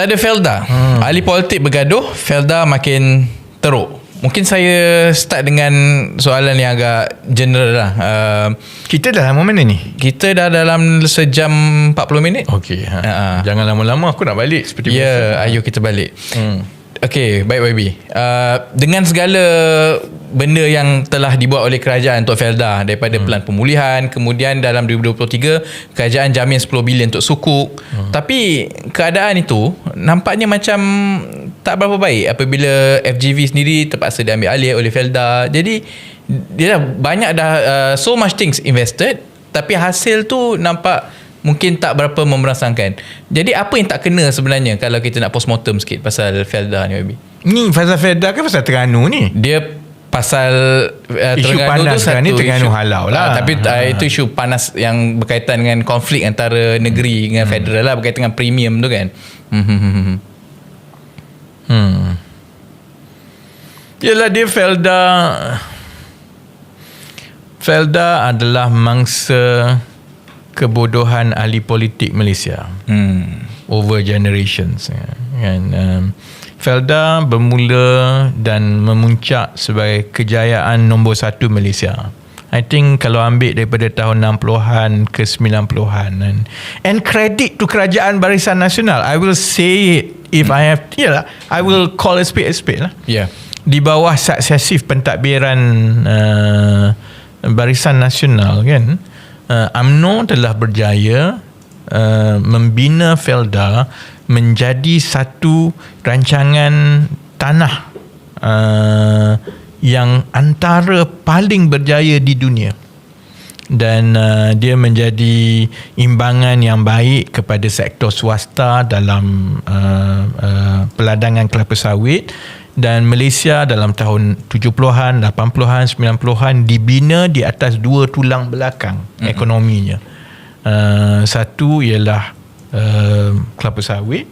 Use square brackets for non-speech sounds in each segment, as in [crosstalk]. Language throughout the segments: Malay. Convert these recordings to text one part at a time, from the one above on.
Tak ada Felda. Hmm. Ahli politik bergaduh, Felda makin teruk. Mungkin saya start dengan soalan yang agak general lah. Uh, Kita dah lama mana ni? kita dah dalam sejam 40 minit. Okey. Ha. Ha. Jangan lama-lama aku nak balik seperti Ya, biasa. yeah, ayo kita balik. Hmm. Okey, baik YB. Uh, dengan segala benda yang telah dibuat oleh kerajaan untuk Felda daripada hmm. pelan pemulihan, kemudian dalam 2023 kerajaan jamin 10 bilion untuk sukuk. Hmm. Tapi keadaan itu nampaknya macam tak berapa baik apabila FGV sendiri terpaksa diambil alih oleh Felda. Jadi dia dah banyak dah uh, so much things invested tapi hasil tu nampak mungkin tak berapa memerasakan. Jadi apa yang tak kena sebenarnya kalau kita nak postmortem sikit pasal Felda ni baby? Ni pasal Feda ke pasal Terengganu ni? Dia pasal uh, Isu panas sekarang ni Terengganu isu- halau lah. Ah, tapi uh, Ha. itu isu panas yang berkaitan dengan konflik antara negeri dengan federal lah berkaitan dengan premium tu kan. Hmm, hmm, hmm, hmm. Hmm. Yalah dia Felda Felda adalah mangsa kebodohan ahli politik Malaysia Hmm. over generations ya. kan um, Felda bermula dan memuncak sebagai kejayaan nombor satu Malaysia I think kalau ambil daripada tahun 60-an ke 90-an and, and credit to kerajaan Barisan Nasional I will say it if I have yeah, I will call a spade a spade lah Yeah. di bawah suksesif pentadbiran uh, Barisan Nasional kan uh, AMNO telah berjaya uh, membina Felda menjadi satu rancangan tanah uh, yang antara paling berjaya di dunia. Dan uh, dia menjadi imbangan yang baik kepada sektor swasta dalam uh, uh, peladangan kelapa sawit dan Malaysia dalam tahun 70-an, 80-an, 90-an dibina di atas dua tulang belakang mm-hmm. ekonominya. Uh, satu ialah uh, kelapa sawit,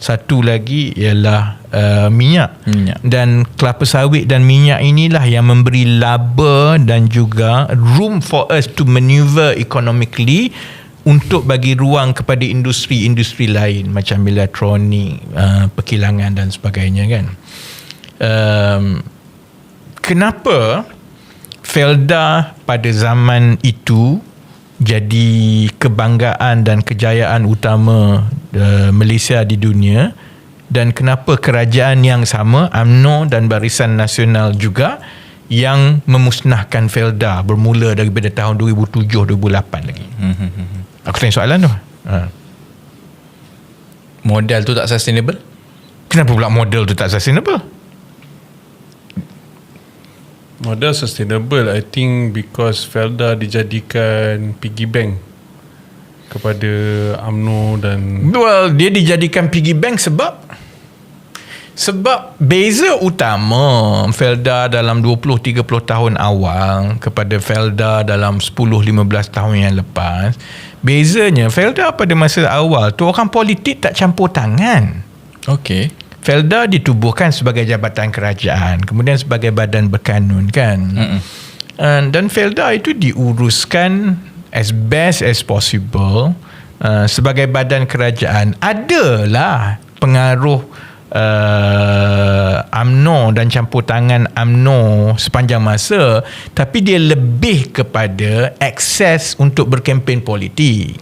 satu lagi ialah uh, minyak. Minyak. Dan kelapa sawit dan minyak inilah yang memberi laba dan juga room for us to maneuver economically untuk bagi ruang kepada industri-industri lain macam elektronik, uh, perkilangan dan sebagainya kan. Um, kenapa Felda pada zaman itu jadi kebanggaan dan kejayaan utama uh, Malaysia di dunia dan kenapa kerajaan yang sama AMNO dan Barisan Nasional juga yang memusnahkan Felda bermula daripada tahun 2007-2008 lagi. Aku tanya soalan tu. Ha. Modal tu tak sustainable? Kenapa pula model tu tak sustainable? Model sustainable I think because Felda dijadikan piggy bank kepada AMNO dan Well, dia dijadikan piggy bank sebab sebab beza utama Felda dalam 20-30 tahun awal kepada Felda dalam 10-15 tahun yang lepas bezanya Felda pada masa awal tu orang politik tak campur tangan Okay. Felda ditubuhkan sebagai jabatan kerajaan kemudian sebagai badan berkanun kan? Mm-mm. uh, dan Felda itu diuruskan as best as possible uh, sebagai badan kerajaan. Adalah pengaruh uh, AMNO dan campur tangan AMNO sepanjang masa tapi dia lebih kepada akses untuk berkempen politik.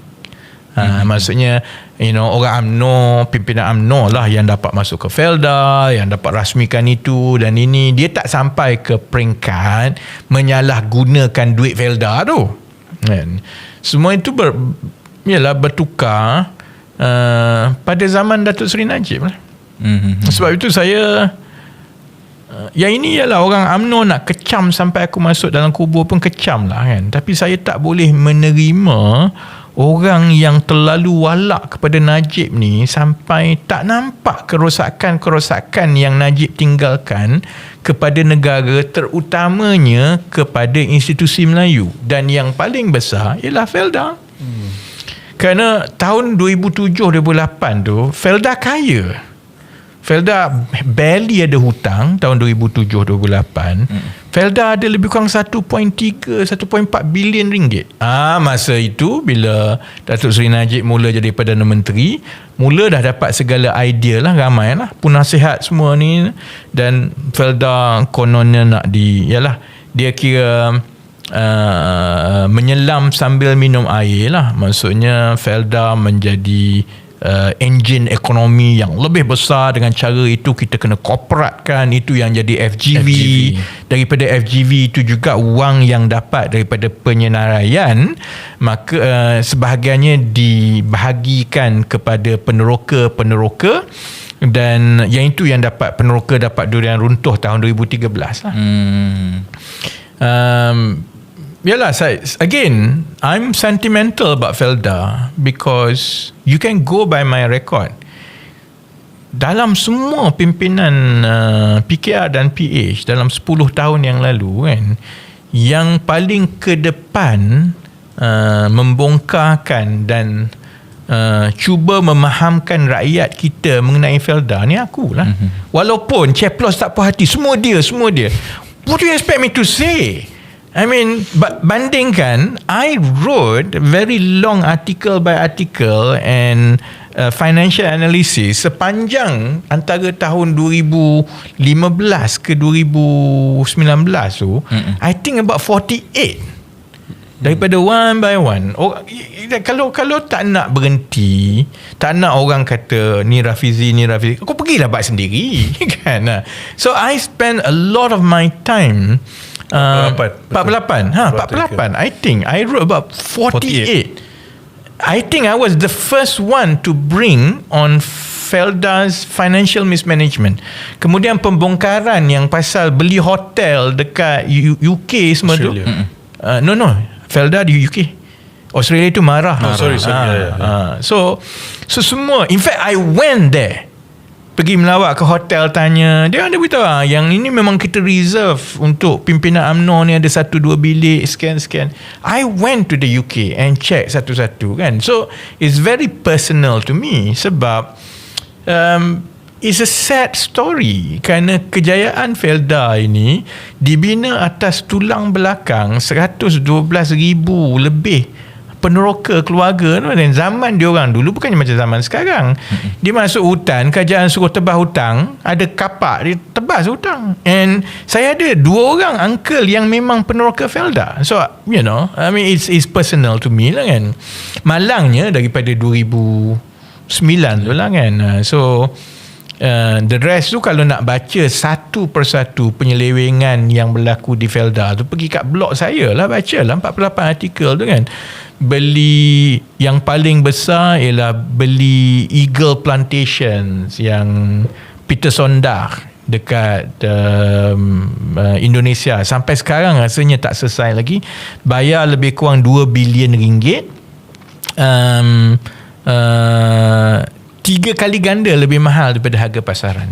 Ha, maksudnya you know orang AMNO pimpinan AMNO lah yang dapat masuk ke Felda yang dapat rasmikan itu dan ini. Dia tak sampai ke peringkat menyalahgunakan duit Felda tu. Kan? Semua itu ber, yalah bertukar uh, pada zaman Datuk Seri Najib lah. Mm-hmm. sebab itu saya uh, yang ini ialah orang AMNO nak kecam sampai aku masuk dalam kubur pun kecam lah kan? Tapi saya tak boleh menerima orang yang terlalu walak kepada Najib ni sampai tak nampak kerosakan-kerosakan yang Najib tinggalkan kepada negara terutamanya kepada institusi Melayu. Dan yang paling besar ialah Felda. Kerana tahun 2007-2008 tu Felda kaya Felda barely ada hutang tahun 2007-2008. Hmm. Felda ada lebih kurang 1.3 1.4 bilion ringgit. Ah masa itu bila Datuk Seri Najib mula jadi Perdana Menteri, mula dah dapat segala idea lah ramai lah penasihat semua ni dan Felda kononnya nak di yalah dia kira uh, menyelam sambil minum air lah maksudnya Felda menjadi uh, engine ekonomi yang lebih besar dengan cara itu kita kena korporatkan itu yang jadi FGV, FGV. daripada FGV itu juga wang yang dapat daripada penyenaraian maka uh, sebahagiannya dibahagikan kepada peneroka-peneroka dan yang itu yang dapat peneroka dapat durian runtuh tahun 2013 lah. Hmm. Um, Yalah, saya, again, I'm sentimental about Felda because you can go by my record. Dalam semua pimpinan uh, PKR dan PH dalam 10 tahun yang lalu kan, yang paling ke depan uh, membongkarkan dan uh, cuba memahamkan rakyat kita mengenai Felda ni akulah. Mm-hmm. Walaupun Ceplos tak puas hati, semua dia, semua dia. What do you expect me to say? I mean, bandingkan, I wrote very long article by article and uh, financial analysis sepanjang antara tahun 2015 ke 2019 tu, Mm-mm. I think about 48 daripada one by one. Oh, kalau kalau tak nak berhenti tak nak orang kata ni Rafizi ni Rafizi kau pergilah buat sendiri [laughs] kan? So I spend a lot of my time Uh, 48 48 ha 48 I think I wrote about 48. 48 I think I was the first one to bring on Felda's financial mismanagement. Kemudian pembongkaran yang pasal beli hotel dekat UK semua Australia. tu uh, no no. Felda di UK Australia tu marah, oh, sorry, sorry. Ha, yeah, yeah. Ha. so so semua in fact I went there pergi melawat ke hotel tanya. Dia ada beritahu ah yang ini memang kita reserve untuk pimpinan UMNO ni ada satu dua bilik scan scan I went to the UK and check satu-satu kan? So it's very personal to me sebab um, it's a sad story kerana kejayaan Felda ini dibina atas tulang belakang 112 ribu lebih peneroka keluarga tu dan zaman dia orang dulu bukannya macam zaman sekarang. Dia masuk hutan kerajaan suruh tebas hutang ada kapak dia tebas hutang and saya ada dua orang uncle yang memang peneroka Felda. So you know I mean it's, it's personal to me lah kan. Malangnya daripada 2009 tu lah kan. So Uh, the rest tu kalau nak baca satu persatu penyelewengan yang berlaku di Felda tu pergi kat blog saya lah baca lah 48 artikel tu kan beli yang paling besar ialah beli Eagle Plantations yang Peter Sondar dekat um, uh, Indonesia. Sampai sekarang rasanya tak selesai lagi. Bayar lebih kurang 2 bilion ringgit. Um, uh, tiga kali ganda lebih mahal daripada harga pasaran.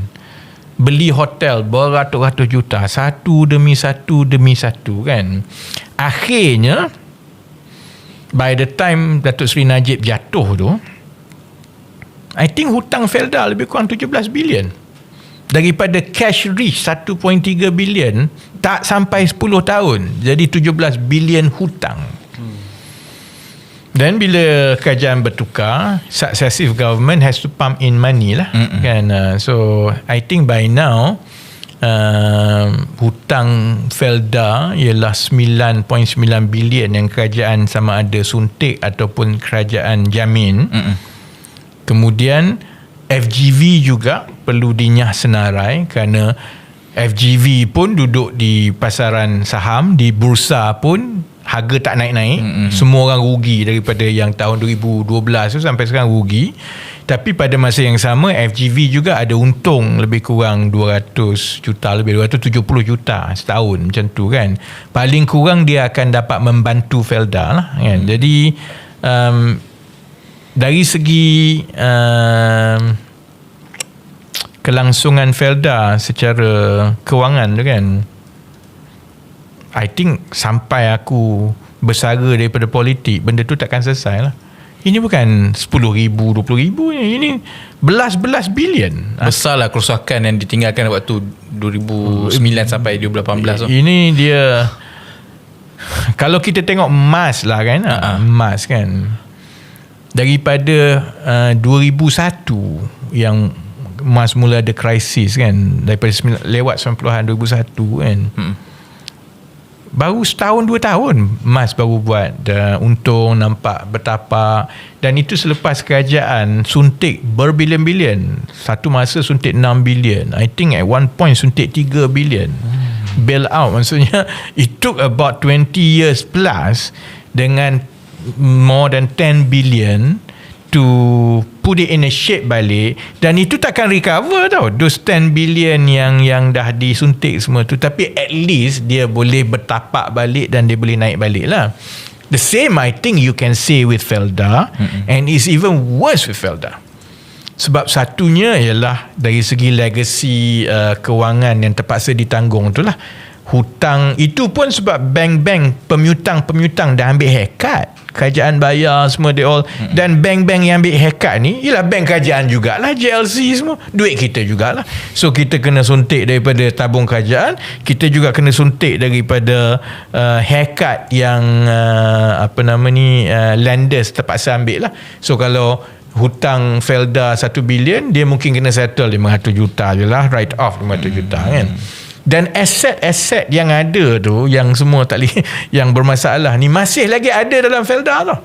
Beli hotel beratus-ratus juta satu demi satu demi satu kan? Akhirnya by the time Datuk Seri Najib jatuh tu I think hutang Felda lebih kurang 17 bilion daripada cash rich 1.3 bilion tak sampai 10 tahun jadi 17 bilion hutang dan bila kerajaan bertukar, successive government has to pump in money lah. Mm-mm. Kan? Uh, so, I think by now, uh, hutang Felda ialah 9.9 bilion yang kerajaan sama ada suntik ataupun kerajaan jamin. Mm-mm. Kemudian, FGV juga perlu dinyah senarai kerana FGV pun duduk di pasaran saham, di bursa pun harga tak naik-naik mm-hmm. semua orang rugi daripada yang tahun 2012 tu sampai sekarang rugi tapi pada masa yang sama FGV juga ada untung lebih kurang 200 juta lebih 270 juta setahun macam tu kan. Paling kurang dia akan dapat membantu Felda lah kan. Mm. jadi um, dari segi um, kelangsungan Felda secara kewangan tu kan I think sampai aku bersara daripada politik benda tu takkan selesai lah Ini bukan 10 ribu, 20 ribu. Ini belas-belas bilion. Besarlah kerosakan yang ditinggalkan waktu 2009 sampai 2018 tu. Ini dia kalau kita tengok emas lah kan uh-huh. emas kan daripada uh, 2001 yang emas mula ada krisis kan daripada sembilan, lewat 90-an 2001 kan hmm. Baru setahun dua tahun emas baru buat uh, untung nampak betapa dan itu selepas kerajaan suntik berbilion-bilion. Satu masa suntik 6 bilion. I think at one point suntik 3 bilion. Hmm bail out. Maksudnya [laughs] it took about 20 years plus dengan more than 10 billion to put it in a shape balik dan itu takkan recover tau. Those 10 billion yang yang dah disuntik semua tu tapi at least dia boleh bertapak balik dan dia boleh naik balik lah. The same I think you can say with Felda mm-hmm. and it's even worse with Felda. Sebab satunya ialah dari segi legacy uh, kewangan yang terpaksa ditanggung tu lah hutang. Itu pun sebab bank-bank pemiutang-pemiutang dah ambil haircut. Kerajaan bayar semua they all. Hmm. dan bank-bank yang ambil haircut ni ialah bank kerajaan jugalah JLC semua. Duit kita jugalah. So kita kena suntik daripada tabung kerajaan. Kita juga kena suntik daripada uh, haircut yang uh, apa nama ni uh, lenders terpaksa ambil lah so kalau hutang Felda 1 bilion dia mungkin kena settle 500 juta je lah write off 500 hmm. juta kan dan aset-aset yang ada tu yang semua tak boleh [laughs] yang bermasalah ni masih lagi ada dalam Felda tu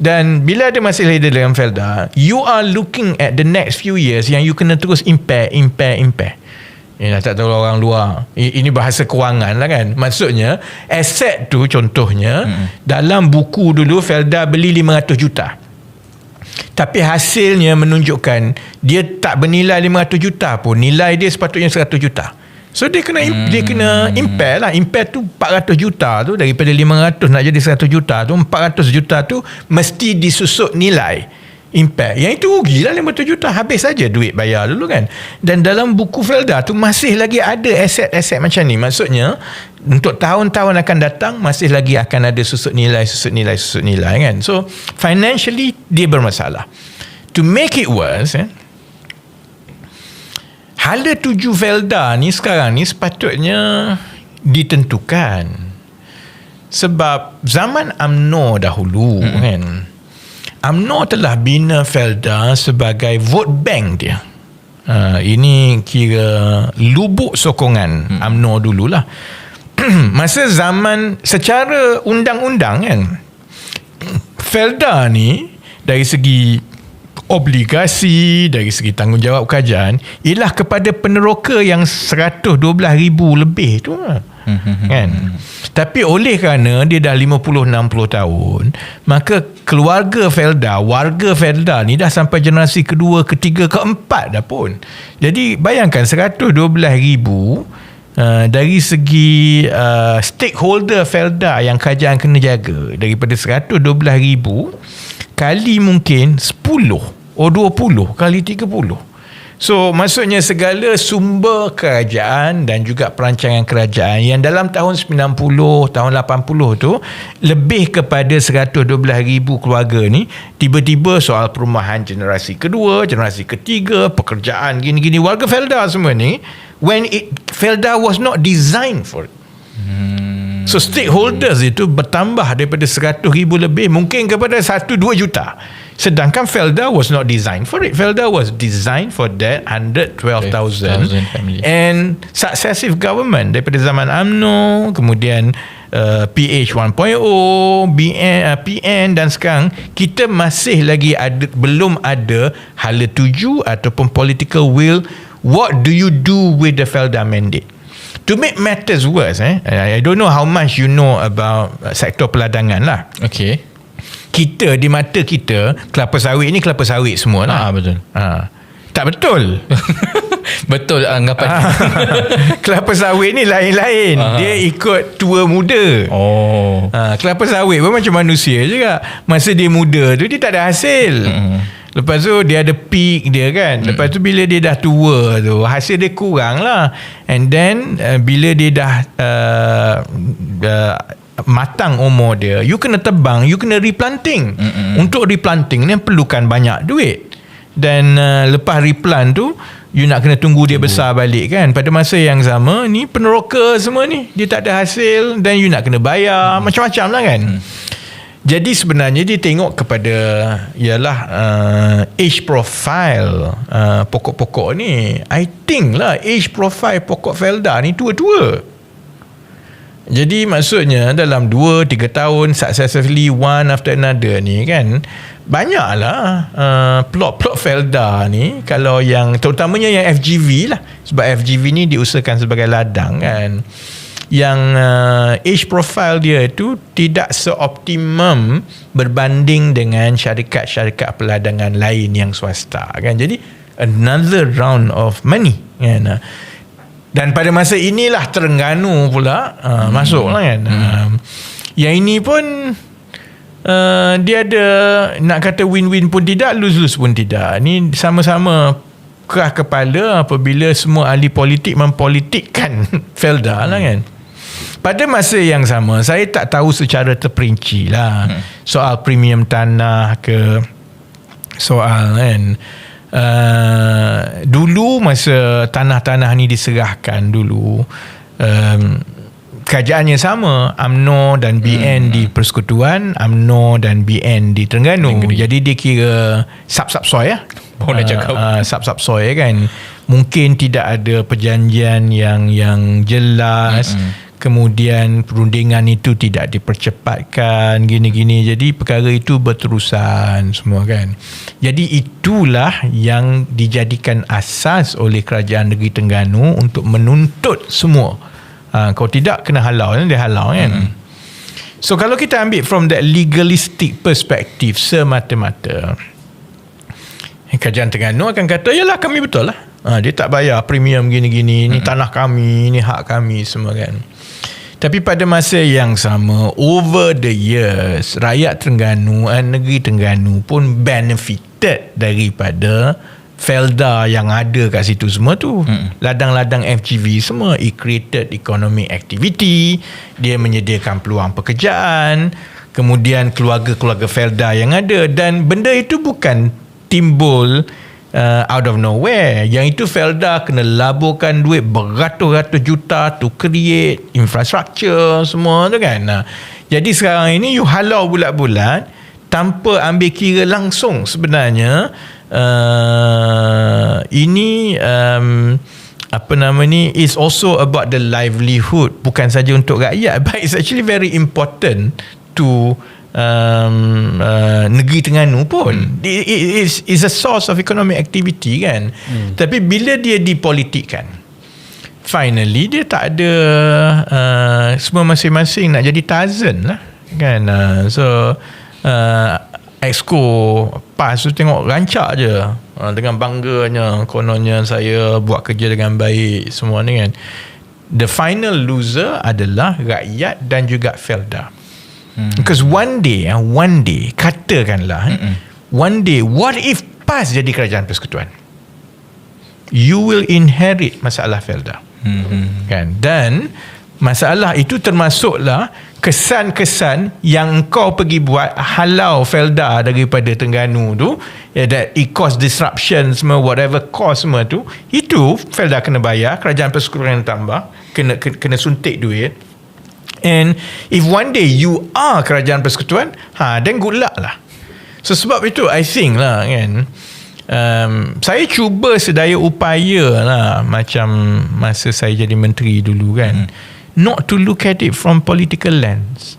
dan bila ada masih lagi ada dalam Felda you are looking at the next few years yang you kena terus impair impair impair ini tak tahu orang luar. Ini bahasa kewangan lah kan. Maksudnya aset tu contohnya hmm. dalam buku dulu Felda beli 500 juta. Tapi hasilnya menunjukkan dia tak bernilai 500 juta pun nilai dia sepatutnya 100 juta so dia kena hmm. dia kena impair lah. Impair tu 400 juta tu daripada 500 nak jadi 100 juta tu 400 juta tu mesti disusuk nilai impact yang itu rugi lah 500 juta. Habis saja duit bayar dulu kan. Dan dalam buku Felda tu masih lagi ada aset-aset macam ni. Maksudnya untuk tahun-tahun akan datang masih lagi akan ada susut nilai susut nilai susut nilai kan. So financially dia bermasalah. To make it worse eh, hala tuju Felda ni sekarang ni sepatutnya ditentukan sebab zaman AMNO dahulu hmm. kan UMNO telah bina Felda sebagai vote bank dia. Uh, ini kira lubuk sokongan hmm. UMNO dululah. [clears throat] Masa zaman secara undang-undang kan Felda ni dari segi obligasi dari segi tanggungjawab kerajaan ialah kepada peneroka yang 112,000 lebih tu. Lah. kan? tapi oleh kerana dia dah 50 60 tahun maka keluarga Felda warga Felda ni dah sampai generasi kedua ketiga keempat dah pun. Jadi bayangkan 112,000 Uh, dari segi uh, stakeholder Felda yang kerajaan kena jaga daripada 112,000 kali mungkin 10 Oh 20 kali 30 So maksudnya segala sumber kerajaan dan juga perancangan kerajaan yang dalam tahun 90, tahun 80 tu lebih kepada 112 ribu keluarga ni tiba-tiba soal perumahan generasi kedua, generasi ketiga, pekerjaan gini-gini warga Felda semua ni when it Felda was not designed for it. Hmm. So stakeholders itu bertambah daripada 100 ribu lebih mungkin kepada 1-2 juta. Sedangkan Felda was not designed for it. Felda was designed for that 112,000 and successive government. Daripada zaman AMNO kemudian uh, PH 1.0 BN, uh, PN dan sekarang kita masih lagi ada belum ada hala tuju ataupun political will. What do you do with the Felda mandate? To make matters worse eh I don't know how much you know about uh, sektor peladangan lah. Okay kita di mata kita kelapa sawit ni kelapa sawit semua lah. Ha, betul. Ha. Tak betul. [laughs] betul anggapan. Ha. [laughs] kelapa sawit ni lain-lain. Aha. Dia ikut tua muda. Oh. Ha. kelapa sawit pun macam manusia juga. Masa dia muda tu dia tak ada hasil. Hmm. Lepas tu dia ada peak dia kan. Lepas tu bila dia dah tua tu hasil dia kurang lah. And then uh, bila dia dah uh, uh, matang umur dia you kena tebang you kena replanting Mm-mm. untuk replanting ni perlukan banyak duit dan uh, lepas replant tu you nak kena tunggu dia besar balik kan pada masa yang sama ni peneroka semua ni dia tak ada hasil dan you nak kena bayar mm. macam-macam lah kan mm. Jadi sebenarnya dia tengok kepada ialah uh, age profile uh, pokok-pokok ni. I think lah age profile pokok Felda ni tua-tua. Jadi maksudnya dalam 2 3 tahun successively one after another ni kan banyaklah uh, plot-plot Felda ni. Kalau yang terutamanya yang FGV lah. Sebab FGV ni diusahakan sebagai ladang kan. Yang uh, age profile dia itu tidak seoptimum berbanding dengan syarikat-syarikat peladangan lain yang swasta kan. Jadi another round of money kan dan pada masa inilah Terengganu pula uh, hmm. masuk lah kan hmm. uh, yang ini pun uh, dia ada nak kata win-win pun tidak lose-lose pun tidak ni sama-sama kerah kepala apabila semua ahli politik mempolitikkan [laughs] Felda lah kan pada masa yang sama saya tak tahu secara terperinci lah hmm. soal premium tanah ke soal kan uh, dulu masa tanah-tanah ni diserahkan dulu um, kerajaannya sama. AMNO dan BN hmm. di Persekutuan AMNO dan BN di Terengganu. Negeri. jadi dia kira sub-sub soy ya boleh uh, cakap. uh, sub-sub soy kan. Mungkin tidak ada perjanjian yang yang jelas. Hmm kemudian perundingan itu tidak dipercepatkan gini-gini. Jadi perkara itu berterusan semua kan. Jadi itulah yang dijadikan asas oleh kerajaan negeri Tengganu untuk menuntut semua. Ha, kalau tidak kena halau kan? Dia halau kan? Hmm. so kalau kita ambil from that legalistic perspective semata-mata kerajaan Tengganu akan kata yalah kami betul lah ha, dia tak bayar premium gini-gini ni hmm. tanah kami ni hak kami semua kan tapi pada masa yang sama over the years rakyat Terengganu dan negeri Terengganu pun benefited daripada Felda yang ada kat situ semua tu hmm. ladang-ladang FGV semua it created economic activity dia menyediakan peluang pekerjaan kemudian keluarga-keluarga Felda yang ada dan benda itu bukan timbul uh, out of nowhere. Yang itu Felda kena laburkan duit beratus-ratus juta to create infrastructure semua tu kan. Nah, jadi sekarang ini you halau bulat-bulat tanpa ambil kira langsung sebenarnya uh, ini um, apa nama ni is also about the livelihood. Bukan saja untuk rakyat [laughs] but it's actually very important to um, uh, negeri Terengganu pun. Hmm. it, it is is a source of economic activity kan? Hmm. tapi bila dia dipolitikkan finally dia tak ada uh, semua masing-masing nak jadi Tarzan lah kan? Uh, so uh, Exco pas tu tengok rancak je. Uh, dengan bangganya kononnya saya buat kerja dengan baik semua ni kan? The final loser adalah rakyat dan juga Felda Hmm. Because one day, ah, one day, katakanlah, Mm-mm. one day, what if PAS jadi kerajaan persekutuan? You will inherit masalah Felda. Mm-hmm. Kan? Dan masalah itu termasuklah kesan-kesan yang kau pergi buat halau Felda daripada Tengganu tu ya, that it cause disruption semua whatever cause semua tu itu Felda kena bayar kerajaan persekutuan tambah kena kena suntik duit And if one day you are kerajaan persekutuan, ha, then good luck lah. So sebab itu, I think lah kan, um, saya cuba sedaya upaya lah macam masa saya jadi menteri dulu kan, hmm. not to look at it from political lens.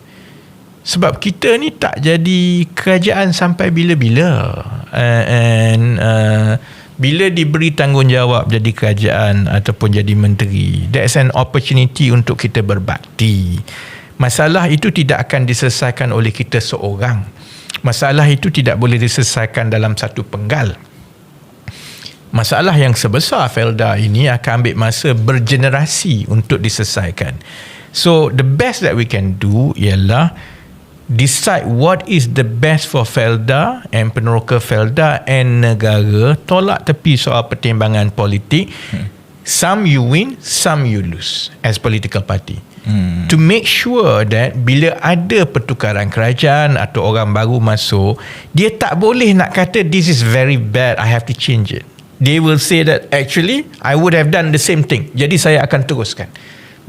Sebab kita ni tak jadi kerajaan sampai bila-bila. Uh, and uh, bila diberi tanggungjawab jadi kerajaan ataupun jadi menteri that's an opportunity untuk kita berbakti. Masalah itu tidak akan diselesaikan oleh kita seorang. Masalah itu tidak boleh diselesaikan dalam satu penggal. Masalah yang sebesar Felda ini akan ambil masa bergenerasi untuk diselesaikan. So the best that we can do ialah decide what is the best for Felda and peneroka Felda and negara tolak tepi soal pertimbangan politik. Hmm. some you win some you lose as political party. Hmm. to make sure that bila ada pertukaran kerajaan atau orang baru masuk dia tak boleh nak kata this is very bad I have to change it. They will say that actually I would have done the same thing. Jadi saya akan teruskan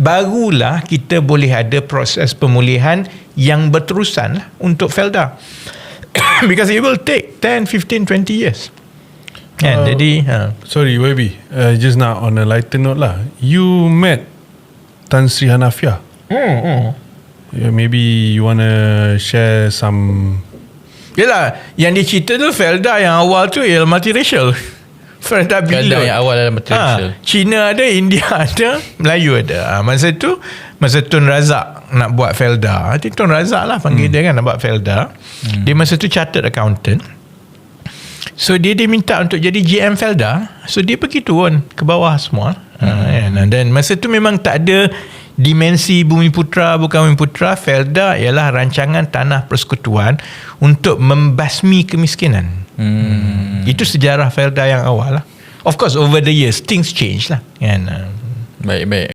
barulah kita boleh ada proses pemulihan yang berterusan lah untuk Felda. [coughs] Because it will take 10 15 20 years. Kan? Uh, jadi ha. Sorry YB uh, Just now on a lighter note lah You met Tan Sri Hanafiah. Hmm, hmm. yeah, Maybe you wanna share some Yelah Yang dia cerita tu Felda yang awal tu Ialah multiracial Felda bila? Felda yang awal dalam ha, Cina ada India [laughs] ada Melayu ada. Ha, Masa tu Masa Tun Razak Nak buat Felda. I think Tun Razak lah Panggil hmm. dia kan Nak buat Felda. Hmm. Dia masa tu chartered accountant. So dia dia minta untuk jadi GM Felda. So dia pergi turun Ke bawah semua. Hmm. ha, Dan masa tu memang tak ada Dimensi Bumi Putra Bukan Bumi Putra Felda ialah rancangan tanah persekutuan Untuk membasmi kemiskinan hmm. Itu sejarah Felda yang awal lah Of course over the years Things change lah kan? Baik baik